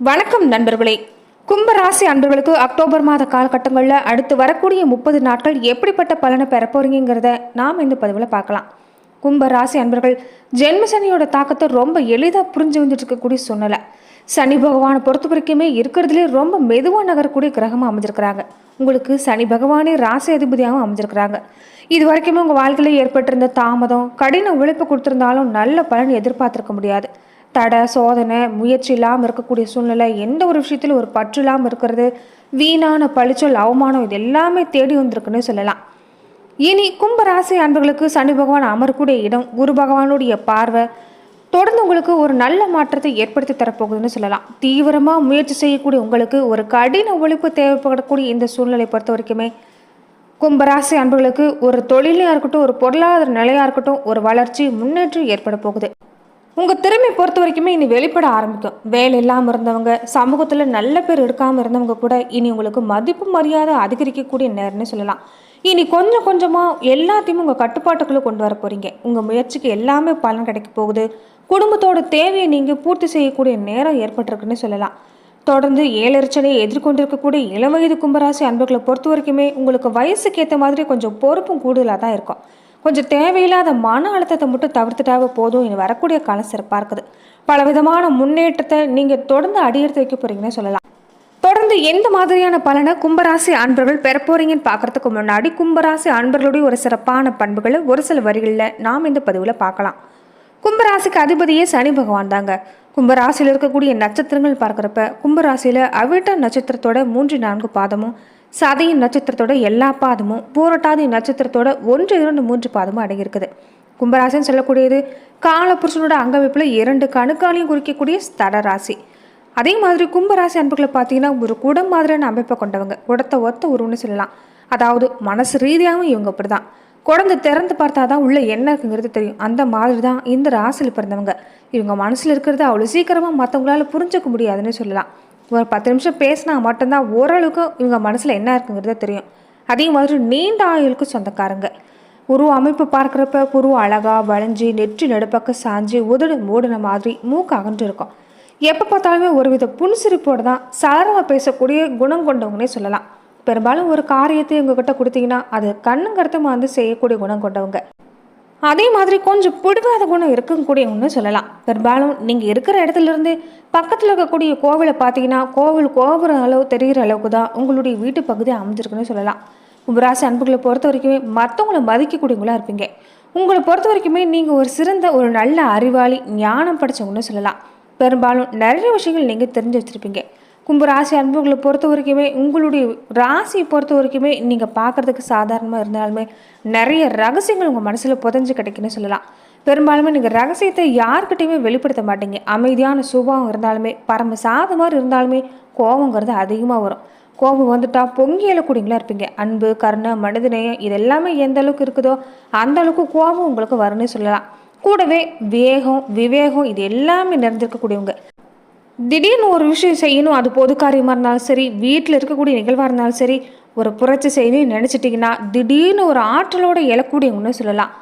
வணக்கம் நண்பர்களே. கும்பராசி அன்பர்களுக்கு அக்டோபர் மாத காலகட்டங்களில் அடுத்து வரக்கூடிய முப்பது நாட்கள் எப்படிப்பட்ட பலனை பெற போறீங்கிறத நாம் இந்த பதிவில் பார்க்கலாம். கும்பராசி அன்பர்கள் ஜென்ம சனியோட தாக்கத்தை ரொம்ப எளிதாக புரிஞ்சு வந்துட்டு இருக்கக்கூடிய சூழ்நிலை. சனி பகவானை பொறுத்த வரைக்குமே இருக்கிறதுலே ரொம்ப மெதுவாக நகரக்கூடிய கிரகமாக அமைஞ்சிருக்கிறாங்க. உங்களுக்கு சனி பகவானே ராசி அதிபதியாகவும் அமைஞ்சிருக்கிறாங்க. இது வரைக்குமே உங்கள் வாழ்க்கையில் ஏற்பட்டிருந்த தாமதம் கடின உழைப்பு கொடுத்துருந்தாலும் நல்ல பலன் எதிர்பார்த்துருக்க முடியாது. தடை சோதனை முயற்சி இல்லாமல் இருக்கக்கூடிய சூழ்நிலை எந்த ஒரு விஷயத்திலும் ஒரு பற்று இல்லாமல் இருக்கிறது வீணான பழிச்சொல் அவமானம் இது எல்லாமே தேடி வந்திருக்குன்னு சொல்லலாம். இனி கும்பராசி அன்பர்களுக்கு சனி பகவான் அமரக்கூடிய இடம் குரு பகவானுடைய பார்வை தொடர்ந்து உங்களுக்கு ஒரு நல்ல மாற்றத்தை ஏற்படுத்தி தரப்போகுதுன்னு சொல்லலாம். தீவிரமாக முயற்சி செய்யக்கூடிய உங்களுக்கு ஒரு கடின ஒழிப்பு தேவைப்படக்கூடிய இந்த சூழ்நிலை பொறுத்த வரைக்குமே கும்பராசி அன்பர்களுக்கு ஒரு தொழிலையாக இருக்கட்டும் ஒரு பொருளாதார நிலையாக இருக்கட்டும் ஒரு வளர்ச்சி முன்னேற்றம் ஏற்பட போகுது. உங்கள் திறமை பொறுத்த வரைக்குமே இனி வெளிப்பட ஆரம்பிக்கும். வேலை இல்லாமல் இருந்தவங்க சமூகத்தில் நல்ல பேர் எடுக்காமல் இருந்தவங்க கூட இனி உங்களுக்கு மதிப்பு மரியாதை அதிகரிக்கக்கூடிய நேரம்னு சொல்லலாம். இனி கொஞ்சம் கொஞ்சமாக எல்லாத்தையும் உங்கள் கட்டுப்பாட்டுக்குள்ளே கொண்டு வர போகிறீங்க உங்கள் முயற்சிக்கு எல்லாமே பலன் கிடைக்க போகுது. குடும்பத்தோட தேவையை நீங்கள் பூர்த்தி செய்யக்கூடிய நேரம் ஏற்பட்டிருக்குன்னு சொல்லலாம். தொடர்ந்து ஏழரிச்சனையை எதிர்கொண்டிருக்கக்கூடிய இளவயது கும்பராசி அன்பர்களை பொறுத்த வரைக்குமே உங்களுக்கு வயசுக்கு ஏற்ற மாதிரி கொஞ்சம் பொறுப்பும் கூடுதலாக தான் இருக்கும். கொஞ்சம் தேவையில்லாத மன அழுத்தத்தை மட்டும் தவிர்த்துட்டாவே போதும். இனி வரக்கூடிய காலம் சிறப்பாக இருக்குது. பலவிதமான முன்னேற்றத்தை நீங்கள் தொடர்ந்து அடியெடுத்து வைக்க போகிறீங்கன்னு சொல்லலாம். தொடர்ந்து எந்த மாதிரியான பலனை கும்பராசி அன்பர்கள் பெற போறீங்கன்னு பார்க்கறதுக்கு முன்னாடி கும்பராசி அன்பர்களுடைய ஒரு சிறப்பான பண்புகளை ஒரு சில வரிகளில் நாம் இந்த பதிவில் பார்க்கலாம். கும்பராசிக்கு அதிபதியே சனி பகவான் தாங்க. கும்பராசியில் இருக்கக்கூடிய நட்சத்திரங்கள் பார்க்குறப்ப கும்பராசியில் அவிட்ட நட்சத்திரத்தோட மூன்று நான்கு பாதமும் சதையின் நட்சத்திரத்தோட எல்லா பாதமும் பூரட்டாதி நட்சத்திரத்தோட ஒன்று இரண்டு மூன்று பாதமும் அடங்கியிருக்குது. கும்பராசின்னு சொல்லக்கூடியது காலபுருஷனோட அங்கமைப்பில் இரண்டு கணுக்காலையும் குறிக்கக்கூடிய ஸ்தட ராசி. அதே மாதிரி கும்பராசி அன்புகளை பார்த்தீங்கன்னா ஒரு குடம் மாதிரியான அமைப்பை கொண்டவங்க. குடத்தை ஒத்த உருவம்னு சொல்லலாம். அதாவது மனசு ரீதியாகவும் இவங்க அப்படிதான். குழந்தை திறந்து பார்த்தா தான் உள்ளே என்ன இருக்குங்கிறது தெரியும். அந்த மாதிரி தான் இந்த ராசியில் பிறந்தவங்க. இவங்க மனசில் இருக்கிறத அவ்வளோ சீக்கிரமாக மற்றவங்களால புரிஞ்சிக்க முடியாதுன்னு சொல்லலாம். ஒரு பத்து நிமிஷம் பேசினா மட்டும்தான் ஓரளவுக்கு இவங்க மனசில் என்ன இருக்குங்கிறத தெரியும். அதே மாதிரி நீண்ட ஆயுளுக்கு சொந்தக்காரங்க. உருவ அமைப்பு பார்க்குறப்ப உருவம் அழகா வளைஞ்சி நெற்றி நடுப்பக்க சாஞ்சு உதடு மூடின மாதிரி மூக்கு அகன்று இருக்கும். எப்போ பார்த்தாலுமே ஒருவித புன்சிரிப்போடு தான் சாதாரணமாக பேசக்கூடிய குணம் கொண்டவங்கன்னே சொல்லலாம். பெரும்பாலும் ஒரு காரியத்தை உங்ககிட்ட கொடுத்தீங்கன்னா அது கண்ணுங்கிறத வந்து செய்யக்கூடிய குணம் கொண்டவங்க. அதே மாதிரி கொஞ்சம் பிடிவாத குணம் இருக்கக்கூடியவங்கன்னு சொல்லலாம். பெரும்பாலும் நீங்கள் இருக்கிற இடத்துல இருந்து பக்கத்தில் இருக்கக்கூடிய கோவிலை பார்த்தீங்கன்னா கோவில் கோபுரம் அளவு தெரிகிற அளவுக்கு தான் உங்களுடைய வீட்டு பகுதி அமைஞ்சிருக்குன்னு சொல்லலாம். கும்பராசி அன்புகளை பொறுத்த வரைக்குமே மற்றவங்களை மதிக்கக்கூடியவங்களா இருப்பீங்க. உங்களை பொறுத்த வரைக்குமே நீங்கள் ஒரு சிறந்த ஒரு நல்ல அறிவாளி ஞானம் படித்தவங்கன்னு சொல்லலாம். பெரும்பாலும் நிறைய விஷயங்கள் நீங்கள் தெரிஞ்சு வச்சுருப்பீங்க. கும்பராசி அன்புகளை பொறுத்த வரைக்குமே உங்களுடைய ராசியை பொறுத்த வரைக்குமே நீங்கள் பார்க்குறதுக்கு சாதாரணமாக இருந்தாலுமே நிறைய ரகசியங்கள் உங்கள் மனசில் புதஞ்சு கிடைக்குன்னு சொல்லலாம். பெரும்பாலுமே நீங்கள் ரகசியத்தை யார்கிட்டையுமே வெளிப்படுத்த மாட்டீங்க. அமைதியான சுபாவம் இருந்தாலுமே பரம சாதமாக இருந்தாலுமே கோபங்கிறது அதிகமாக வரும். கோபம் வந்துட்டால் பொங்கி எழக்கூடியங்களா இருப்பீங்க. அன்பு கருணை மனிதநேயம் இது எல்லாமே எந்த அளவுக்கு இருக்குதோ அந்த அளவுக்கு கோபம் உங்களுக்கு வரும்னு சொல்லலாம். கூடவே வேகம் விவேகம் இது எல்லாமே நிறைந்திருக்கக்கூடியவங்க. திடீர்னு ஒரு விஷயம் செய்யணும் அது பொது காரியமாக இருந்தாலும் சரி வீட்டில் இருக்கக்கூடிய நிகழ்வாக இருந்தாலும் சரி ஒரு புரட்சி செய்யணும்னு நினச்சிட்டிங்கன்னா திடீர்னு ஒரு ஆற்றலோடு எழக்கூடிய ஒன்று சொல்லலாம்.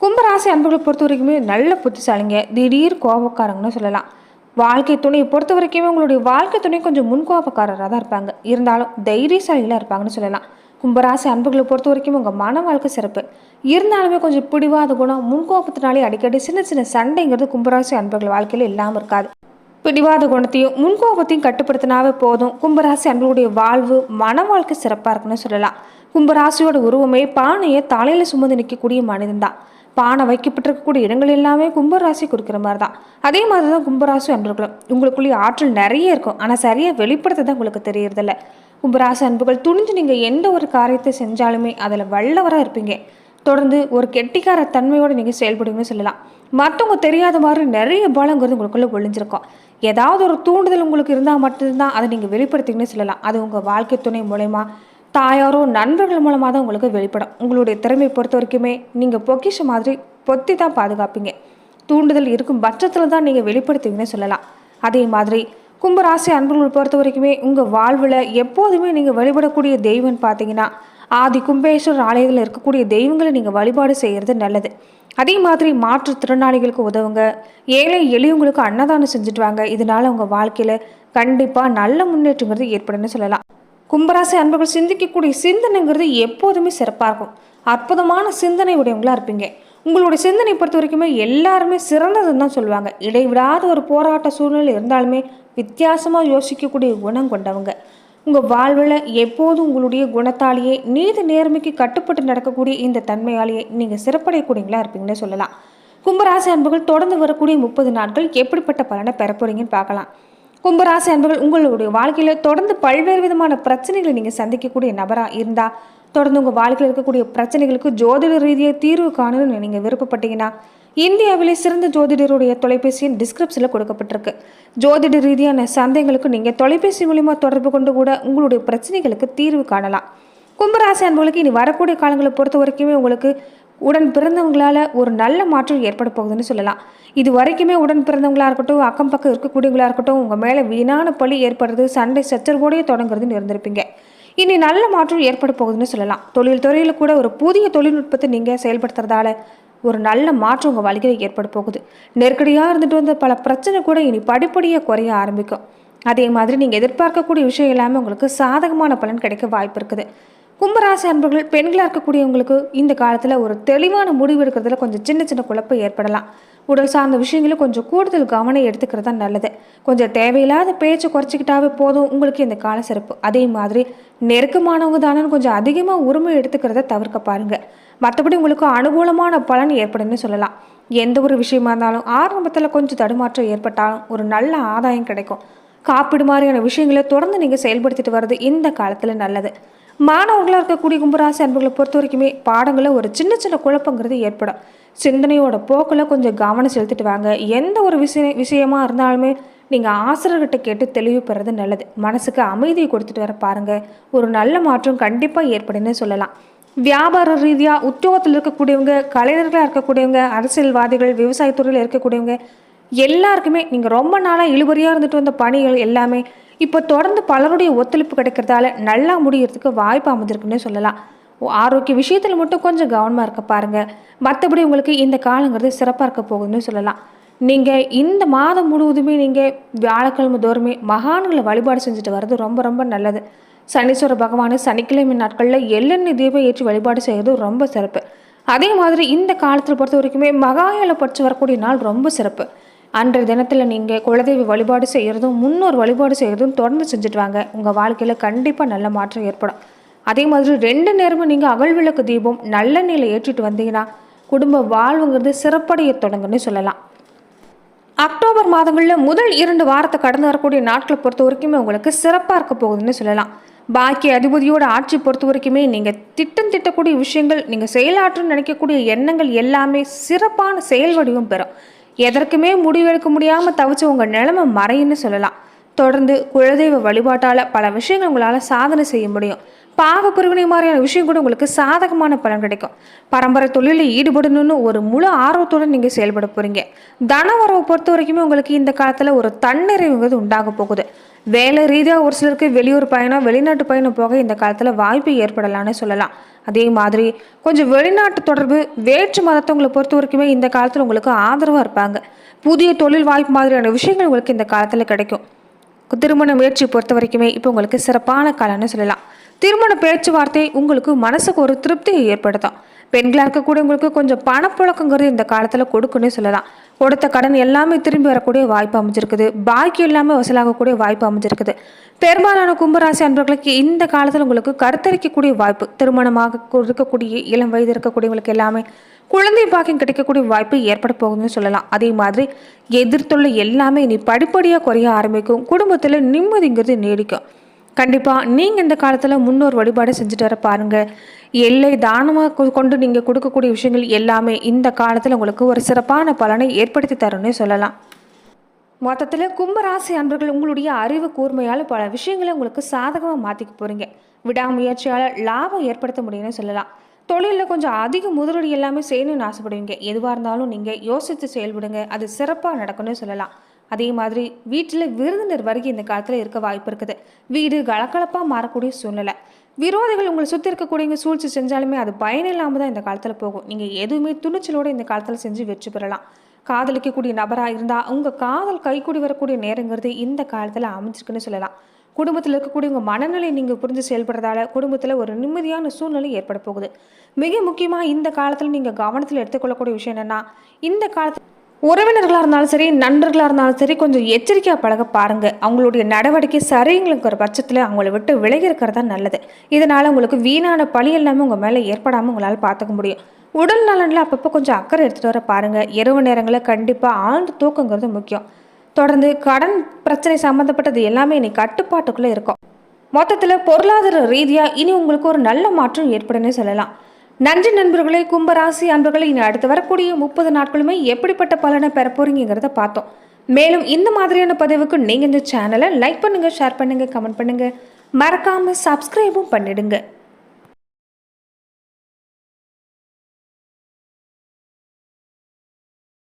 கும்பராசி அன்புகளை பொறுத்த வரைக்குமே நல்ல புத்திசாலிங்க திடீர் கோபக்காரங்கன்னு சொல்லலாம். வாழ்க்கை துணையை பொறுத்த வரைக்குமே உங்களுடைய வாழ்க்கை துணை கொஞ்சம் முன்கோபக்காரராக தான் இருப்பாங்க. இருந்தாலும் தைரியசாலிகளாக இருப்பாங்கன்னு சொல்லலாம். கும்பராசி அன்புகளை பொறுத்த வரைக்கும் உங்கள் மன வாழ்க்கை சிறப்பு. இருந்தாலுமே கொஞ்சம் பிடிவாத குணம் முன்கோபத்தினாலே அடிக்கடி சின்ன சின்ன சண்டைங்கிறது கும்பராசி அன்புகள் வாழ்க்கையில் இல்லாமல் இருக்காது. பிடிவாத குணத்தையும் முன்கோபத்தையும் கட்டுப்படுத்தினாவே போதும். கும்பராசி அன்புடைய வாழ்வு மன வாழ்க்கை சிறப்பாக இருக்குன்னு சொல்லலாம். கும்பராசியோட உருவமே பானையை தலையில் சுமந்து நிற்கக்கூடிய மனிதன் தான். பானை வைக்கப்பட்டிருக்கக்கூடிய இடங்கள் எல்லாமே கும்பராசி குறிக்கிற மாதிரி தான் அதே மாதிரி தான் கும்பராசி அன்பர்களும். உங்களுக்குள்ளேயே ஆற்றல் நிறைய இருக்கும். ஆனால் சரியாக வெளிப்படுத்த தான் உங்களுக்கு தெரியறதில்ல. கும்பராசி அன்புகள் துணிஞ்சு நீங்கள் எந்த ஒரு காரியத்தை செஞ்சாலுமே அதில் வல்லவராக இருப்பீங்க. தொடர்ந்து ஒரு கெட்டிக்கார தன்மையோடு நீங்கள் செயல்படுவீங்கன்னு சொல்லலாம். மற்றவங்க தெரியாத மாதிரி நிறைய பலங்கிறது உங்களுக்குள்ளே ஒளிஞ்சிருக்கும். ஏதாவது ஒரு தூண்டுதல் உங்களுக்கு இருந்தால் மட்டும்தான் அதை நீங்கள் வெளிப்படுத்திங்கன்னு சொல்லலாம். அது உங்கள் வாழ்க்கை துணை மூலயமா தாயாரோ நண்பர்கள் மூலமாக தான் உங்களுக்கு வெளிப்படும். உங்களுடைய திறமை பொறுத்த வரைக்குமே நீங்கள் பொக்கிஷ மாதிரி பொத்தி தான் பாதுகாப்பீங்க. தூண்டுதல் இருக்கும் பட்சத்தில் தான் நீங்கள் வெளிப்படுத்துவீங்கன்னு சொல்லலாம். அதே மாதிரி கும்பராசி அன்புகளை பொறுத்த வரைக்குமே உங்கள் வாழ்வில் எப்போதுமே நீங்கள் வழிபடக்கூடிய தெய்வம்னு பார்த்தீங்கன்னா ஆதி கும்பேஸ்வரர் ஆலயத்தில் இருக்கக்கூடிய தெய்வங்களை நீங்கள் வழிபாடு செய்கிறது நல்லது. அதே மாதிரி மாற்றுத்திறனாளிகளுக்கு உதவுங்க. ஏழை எளியவங்களுக்கு அன்னதானம் செஞ்சுட்டு வாங்க. இதனால உங்கள் வாழ்க்கையில் கண்டிப்பாக நல்ல முன்னேற்றங்கிறது ஏற்படும்னு சொல்லலாம். கும்பராசி அன்பர்கள் சிந்திக்கக்கூடிய சிந்தனைங்கிறது எப்போதுமே சிறப்பாக இருக்கும். அற்புதமான சிந்தனை உடையவங்களா இருப்பீங்க. உங்களுடைய சிந்தனை பொறுத்த வரைக்குமே எல்லாருமே சிறந்ததுன்னு தான் சொல்லுவாங்க. இடைவிடாத ஒரு போராட்ட சூழ்நிலை இருந்தாலுமே வித்தியாசமாக யோசிக்கக்கூடிய குணம் கொண்டவங்க. உங்கள் வாழ்வில் எப்போதும் உங்களுடைய குணத்தாலேயே நீதி நேர்மைக்கு கட்டுப்பட்டு நடக்கக்கூடிய இந்த தன்மையாலேயே நீங்கள் சிறப்படையக்கூடியங்களா இருப்பீங்கன்னு சொல்லலாம். கும்பராசி அன்புகள் தொடர்ந்து வரக்கூடிய முப்பது நாட்கள் எப்படிப்பட்ட பலனை பெற போறீங்கன்னு பார்க்கலாம். கும்பராசி அன்புகள் உங்களுடைய வாழ்க்கையில் தொடர்ந்து பல்வேறு விதமான பிரச்சனைகளை நீங்கள் சந்திக்கக்கூடிய நபராக இருந்தால் தொடர்ந்து உங்கள் வாழ்க்கையில் இருக்கக்கூடிய பிரச்சனைகளுக்கு ஜோதிட ரீதியாக தீர்வு காணணும்னு நீங்கள் விருப்பப்பட்டீங்கன்னா இந்தியாவிலே சிறந்த ஜோதிடருடைய தொலைபேசியின் டிஸ்கிரிப்ஷனில் கொடுக்கப்பட்டிருக்கு. ஜோதிட ரீதியான சந்தேகங்களுக்கு நீங்கள் தொலைபேசி மூலிமா தொடர்பு கொண்டு கூட உங்களுடைய பிரச்சனைகளுக்கு தீர்வு காணலாம். கும்பராசி அன்புகளுக்கு இனி வரக்கூடிய காலங்களை பொறுத்த வரைக்குமே உங்களுக்கு உடன் பிறந்தவங்களால் ஒரு நல்ல மாற்றம் ஏற்பட போகுதுன்னு சொல்லலாம். இது வரைக்குமே உடன் பிறந்தவங்களாக இருக்கட்டும் அக்கம் பக்கம் இருக்கக்கூடியவங்களாக இருக்கட்டும் உங்கள் மேலே வீணான பழி ஏற்படுறது சண்டை சச்சரவோடய தொடங்குறதுன்னு இருந்திருப்பீங்க. இனி நல்ல மாற்றம் ஏற்பட போகுதுன்னு சொல்லலாம். தொழில் துறையில் கூட ஒரு புதிய தொழில்நுட்பத்தை நீங்கள் செயல்படுத்துறதால ஒரு நல்ல மாற்றம் உங்கள் வாழ்க்கையில் ஏற்பட போகுது. நெருக்கடியாக இருந்துட்டு வந்த பல பிரச்சனை கூட இனி படிப்படியாக குறைய ஆரம்பிக்கும். அதே மாதிரி நீங்கள் எதிர்பார்க்கக்கூடிய விஷயம் எல்லாமே உங்களுக்கு சாதகமான பலன் கிடைக்க வாய்ப்பு இருக்குது. கும்பராசி அன்பர்கள் பெண்களாக இருக்கக்கூடியவங்களுக்கு இந்த காலத்தில் ஒரு தெளிவான முடிவு எடுக்கிறதுல கொஞ்சம் சின்ன சின்ன குழப்பம் ஏற்படலாம். உடல் சார்ந்த விஷயங்களும் கொஞ்சம் கூடுதல் கவனம் எடுத்துக்கிறது தான் நல்லது. கொஞ்சம் தேவையில்லாத பேச்சை குறைச்சிக்கிட்டாவே போதும். உங்களுக்கு இந்த கால சிறப்பு. அதே மாதிரி நெருக்கமானவங்க தானேன்னு கொஞ்சம் அதிகமாக உரிமை எடுத்துக்கிறத தவிர்க்க பாருங்கள் மற்றபடி உங்களுக்கு அனுகூலமான பலன் ஏற்படும்னு சொல்லலாம். எந்த ஒரு விஷயமா இருந்தாலும் ஆரம்பத்தில் கொஞ்சம் தடுமாற்றம் ஏற்பட்டாலும் ஒரு நல்ல ஆதாயம் கிடைக்கும். காப்பீடு மாதிரியான விஷயங்களை தொடர்ந்து நீங்கள் செயல்படுத்திட்டு வர்றது இந்த காலத்தில் நல்லது. மாணவர்களாக இருக்கக்கூடிய கும்பராசி அன்புகளை பொறுத்த வரைக்குமே பாடங்களில் ஒரு சின்ன சின்ன குழப்பங்கிறது ஏற்படும். சிந்தனையோட போக்கில் கொஞ்சம் கவனம் செலுத்திட்டு வாங்க. எந்த ஒரு விஷய விஷயமா இருந்தாலுமே நீங்கள் ஆசிரியர்கிட்ட கேட்டு தெளிவு பெறது நல்லது. மனசுக்கு அமைதியை கொடுத்துட்டு வர பாருங்கள் ஒரு நல்ல மாற்றம் கண்டிப்பாக ஏற்படுன்னு சொல்லலாம். வியாபார ரீதியாக உத்தியோகத்தில் இருக்கக்கூடியவங்க கலைஞர்களாக இருக்கக்கூடியவங்க அரசியல்வாதிகள் விவசாயத்துறையில் இருக்கக்கூடியவங்க எல்லாருக்குமே நீங்கள் ரொம்ப நாளாக இழுபறியாக இருந்துட்டு வந்த பணிகள் எல்லாமே இப்போ தொடர்ந்து பலருடைய ஒத்துழைப்பு கிடைக்கிறதால நல்லா முடிகிறதுக்கு வாய்ப்பு அமைஞ்சிருக்குன்னு சொல்லலாம். ஆரோக்கிய விஷயத்தில் மட்டும் கொஞ்சம் கவனமாக இருக்க பாருங்கள் மற்றபடி உங்களுக்கு இந்த காலங்கிறது சிறப்பாக இருக்க போகுதுன்னு சொல்லலாம். நீங்கள் இந்த மாதம் முழுவதுமே நீங்கள் வியாழக்கிழமை தோறுமே மகான்களை வழிபாடு செஞ்சுட்டு வர்றது ரொம்ப ரொம்ப நல்லது. சனீஸ்வர பகவான் சனிக்கிழமை நாட்களில் எள்ளெண்ணெய் தீபம் ஏற்றி வழிபாடு செய்கிறது ரொம்ப சிறப்பு. அதே மாதிரி இந்த காலத்தில் பொறுத்த வரைக்குமே மகாயலை படித்து வரக்கூடிய நாள் ரொம்ப சிறப்பு. அன்றைய தினத்தில் நீங்கள் குலதெய்வ வழிபாடு செய்கிறதும் முன்னோர் வழிபாடு செய்கிறதும் தொடர்ந்து செஞ்சுட்டு வாங்க உங்கள் வாழ்க்கையில் கண்டிப்பாக நல்ல மாற்றம் ஏற்படும். அதே மாதிரி ரெண்டு நேரமும் நீங்கள் அகழ்விளக்கு தீபம் தீபம் நல்லெண்ணெயில் ஏற்றிட்டு வந்தீங்கன்னா குடும்ப வாழ்வுங்கிறது சிறப்படைய தொடங்குன்னு சொல்லலாம். அக்டோபர் மாதங்களில் முதல் இரண்டு வாரத்தை கடந்து வரக்கூடிய நாட்களை பொறுத்த வரைக்குமே உங்களுக்கு சிறப்பாக இருக்க போகுதுன்னு சொல்லலாம். பாக்கி அதிபதியோட ஆட்சி பொறுத்த வரைக்குமே நீங்கள் திட்டம் திட்டக்கூடிய விஷயங்கள் நீங்கள் செயலாற்றுன்னு நினைக்கக்கூடிய எண்ணங்கள் எல்லாமே சிறப்பான செயல் வடிவம் பெறும். எதற்குமே முடிவெடுக்க முடியாமல் தவிச்ச உங்கள் நிலைமை மறையுன்னு சொல்லலாம். தொடர்ந்து குலதெய்வ வழிபாட்டால் பல விஷயங்கள் உங்களால் சாதனை செய்ய முடியும். பாக பிரிவினை மாதிரியான விஷயம் கூட உங்களுக்கு சாதகமான பலன் கிடைக்கும். பரம்பரை தொழிலில் ஈடுபடணும்னு ஒரு முழு ஆர்வத்துடன் நீங்கள் செயல்பட போகிறீங்க தனவரவை பொறுத்த வரைக்குமே உங்களுக்கு இந்த காலத்தில் ஒரு தன்னிறைவுங்கிறது உண்டாக போகுது. வேலை ரீதியாக ஒரு சிலருக்கு வெளியூர் பயணம் வெளிநாட்டு பயணம் போக இந்த காலத்தில் வாய்ப்பு ஏற்படலான்னு சொல்லலாம். அதே மாதிரி கொஞ்சம் வெளிநாட்டு தொடர்பு வேற்று மதத்தவங்களை பொறுத்த வரைக்குமே இந்த காலத்தில் உங்களுக்கு ஆதரவாக இருப்பாங்க. புதிய தொழில் வாய்ப்பு மாதிரியான விஷயங்கள் உங்களுக்கு இந்த காலத்தில் கிடைக்கும். திருமண முயற்சி பொறுத்த வரைக்குமே இப்போ உங்களுக்கு சிறப்பான காலம்னு சொல்லலாம். திருமண பேச்சுவார்த்தை உங்களுக்கு மனசுக்கு ஒரு திருப்தியை ஏற்படுத்தும். பெண்களாக இருக்கக்கூடியவங்களுக்கு கொஞ்சம் பணப்புழக்கங்கிறது இந்த காலத்தில் கொடுக்குன்னு சொல்லலாம். கொடுத்த கடன் எல்லாமே திரும்பி வரக்கூடிய வாய்ப்பு அமைஞ்சிருக்குது. பாக்கி எல்லாமே வசூலாகக்கூடிய வாய்ப்பு அமைஞ்சிருக்குது. பெரும்பாலான கும்பராசி அன்பர்களுக்கு இந்த காலத்தில் உங்களுக்கு கருத்தரிக்கக்கூடிய வாய்ப்பு திருமணமாக இருக்கக்கூடிய இளம் வயது இருக்கக்கூடியவங்களுக்கு எல்லாமே குழந்தை பாக்கியம் கிடைக்கக்கூடிய வாய்ப்பு ஏற்பட போகுதுன்னு சொல்லலாம். அதே மாதிரி எதிர்த்துள்ள எல்லாமே இனி படிப்படியாக குறைய ஆரம்பிக்கும். குடும்பத்தில் நிம்மதிங்கிறது நீடிக்கும். கண்டிப்பாக நீங்கள் இந்த காலத்தில் முன்னோர் வழிபாடு செஞ்சுட்டு வர பாருங்கள் எல்லை தானமாக கொண்டு நீங்கள் கொடுக்கக்கூடிய விஷயங்கள் எல்லாமே இந்த காலத்தில் உங்களுக்கு ஒரு சிறப்பான பலனை ஏற்படுத்தி தரும்னே சொல்லலாம். மொத்தத்தில் கும்பராசி அன்பர்கள் உங்களுடைய அறிவு கூர்மையால் பல விஷயங்களை உங்களுக்கு சாதகமாக மாற்றிக்க போகிறீங்க விடாமுயற்சியால் லாபம் ஏற்படுத்த முடியும்னு சொல்லலாம். தொழிலில் கொஞ்சம் அதிக முதலீடு எல்லாமே செய்யணும்னு ஆசைப்படுவீங்க. எதுவாக இருந்தாலும் நீங்கள் யோசித்து செயல்படுங்க. அது சிறப்பாக நடக்கும்னு சொல்லலாம். அதே மாதிரி வீட்டில் விருந்தினர் வருகை இந்த காலத்தில் இருக்க வாய்ப்பு இருக்குது. வீடு கலக்கலப்பாக மாறக்கூடிய சூழ்நிலை. விரோதிகள் உங்களை சுற்றி இருக்கக்கூடியவங்க சூழ்ச்சி செஞ்சாலுமே அது பயன் இல்லாமல் தான் இந்த காலத்தில் போகும். நீங்கள் எதுவுமே துணிச்சலோடு இந்த காலத்தில் செஞ்சு வெற்றி பெறலாம். காதலிக்கக்கூடிய நபராக இருந்தால் உங்கள் காதல் கைக்கூடி வரக்கூடிய நேரங்கிறது இந்த காலத்தில் அமைஞ்சிருக்குன்னு சொல்லலாம். குடும்பத்தில் இருக்கக்கூடிய உங்கள் மனநிலை நீங்கள் புரிஞ்சு செயல்படுறதால குடும்பத்தில் ஒரு நிம்மதியான சூழ்நிலை ஏற்பட போகுது. மிக முக்கியமாக இந்த காலத்தில் நீங்கள் கவனத்தில் எடுத்துக்கொள்ளக்கூடிய விஷயம் என்னென்னா இந்த காலத்தில் உறவினர்களாக இருந்தாலும் சரி நண்பர்களாக இருந்தாலும் சரி கொஞ்சம் எச்சரிக்கையாக பழக பாருங்கள் அவங்களுடைய நடவடிக்கை சரிங்கிற பட்சத்தில் அவங்கள விட்டு விலகி இருக்கிறது தான் நல்லது. இதனால் உங்களுக்கு வீணான பழி எல்லாமே உங்கள் மேலே ஏற்படாமல் உங்களால் பார்த்துக்க முடியும். உடல் நலனில் அப்பப்போ கொஞ்சம் அக்கறை எடுத்துகிட்டு வர பாருங்கள் இரவு நேரங்களில் கண்டிப்பாக ஆழ்ந்து தூக்கங்கிறது முக்கியம். தொடர்ந்து கடன் பிரச்சனை சம்மந்தப்பட்டது எல்லாமே இனி கட்டுப்பாட்டுக்குள்ளே இருக்கும். மொத்தத்தில் பொருளாதார ரீதியாக இனி உங்களுக்கு ஒரு நல்ல மாற்றம் ஏற்படும்னே சொல்லலாம். நன்றி நண்பர்களே கும்பராசி அன்பர்களே இனி அடுத்து வரக்கூடிய முப்பது நாட்களுமே எப்படிப்பட்ட பலனை பெற போறீங்கிறத பார்த்தோம். மேலும் இந்த மாதிரியான பதிவுக்கு நீங்கள் இந்த சேனலை லைக் பண்ணுங்கள் ஷேர் பண்ணுங்கள் கமெண்ட் பண்ணுங்கள் மறக்காமல் சப்ஸ்கிரைபும் பண்ணிடுங்க.